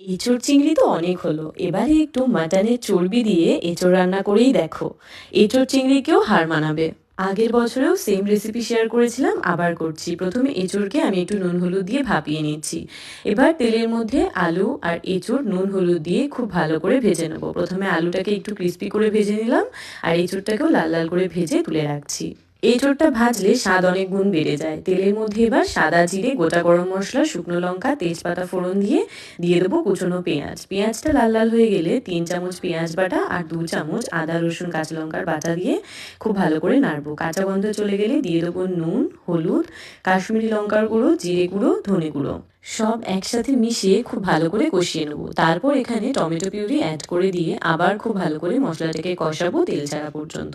এঁচোড় চিংড়ি তো অনেক হলো। এবারে একটু মাটনের চর্বি দিয়ে এঁচোড় রান্না করেই দেখো। এঁচোড় চিংড়িকেও হার মানাবে। আগের বছরেও সেম রেসিপি শেয়ার করেছিলাম, আবার করছি। প্রথমে এঁচোড়কে আমি একটু নুন হলুদ দিয়ে ভাপিয়ে নিচ্ছি। এবার তেলের মধ্যে আলু আর এঁচোড় নুন হলুদ দিয়ে খুব ভালো করে ভেজে নেব। প্রথমে আলুটাকে একটু ক্রিস্পি করে ভেজে নিলাম, আর এঁচোড়টাকেও লাল লাল করে ভেজে তুলে রাখছি। এঁচোড়টা ভাজলে স্বাদ অনেক গুণ বেড়ে যায়। তেলের মধ্যে এবার সাদা জিরে, গোটা গরম মশলা, শুকনো লঙ্কা, তেজপাতা ফোড়ন দিয়ে দিয়ে দেবো কুচনো পেঁয়াজ। পেঁয়াজটা লাল লাল হয়ে গেলে তিন চামচ পেঁয়াজ বাটা আর দু চামচ আদা, রসুন, কাঁচা লঙ্কার বাটা দিয়ে খুব ভালো করে নাড়বো। কাঁচা গন্ধ চলে গেলে দিয়ে দেবো নুন, হলুদ, কাশ্মীরি লঙ্কার গুঁড়ো, জিরে গুঁড়ো, ধনে গুঁড়ো। সব একসাথে মিশিয়ে খুব ভালো করে কষিয়ে নেব। তারপর এখানে টমেটো পিউরি অ্যাড করে দিয়ে আবার খুব ভালো করে মশলাটাকে কষাবো তেল ছাড়া পর্যন্ত।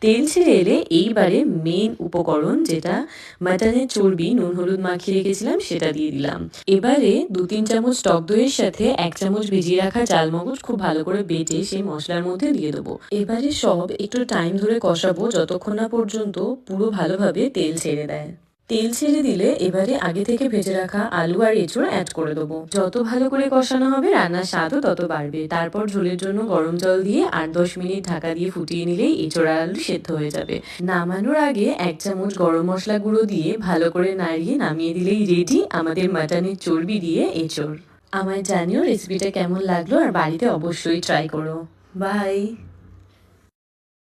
তেল ছেড়ে এলে এইবারে মেন উপকরণ যেটা মাটনের চর্বি, নুন, হলুদ মাখিয়ে রেখেছিলাম, সেটা দিয়ে দিলাম। এবারে দু তিন চামচ টক দইয়ের সাথে এক চামচ ভিজিয়ে রাখা চালমগজ খুব ভালো করে বেটে সেই মশলার মধ্যে দিয়ে দেবো। এবারে সব একটু টাইম ধরে কষাবো, যতক্ষণ না পর্যন্ত পুরো ভালোভাবে তেল ছেড়ে দেয়। তেল ছেড়ে দিলে এবারে আগে থেকে ভেজে রাখা আলু আর এঁচড় অ্যাড করে দেবো। যত ভালো করে কষানো হবে, রান্নার স্বাদও তত বাড়বে। তারপর ঝোলের জন্য গরম জল দিয়ে আট দশ মিনিট ঢাকা দিয়ে ফুটিয়ে নিলেই এঁচড় আলু সেদ্ধ হয়ে যাবে। নামানোর আগে এক চামচ গরম মশলা গুঁড়ো দিয়ে ভালো করে নাড়িয়ে নামিয়ে দিলেই রেডি আমাদের মাটনের চর্বি দিয়ে এঁচড়। আমায় জানিও রেসিপিটা কেমন লাগল আর বাড়িতে অবশ্যই ট্রাই করো। বাই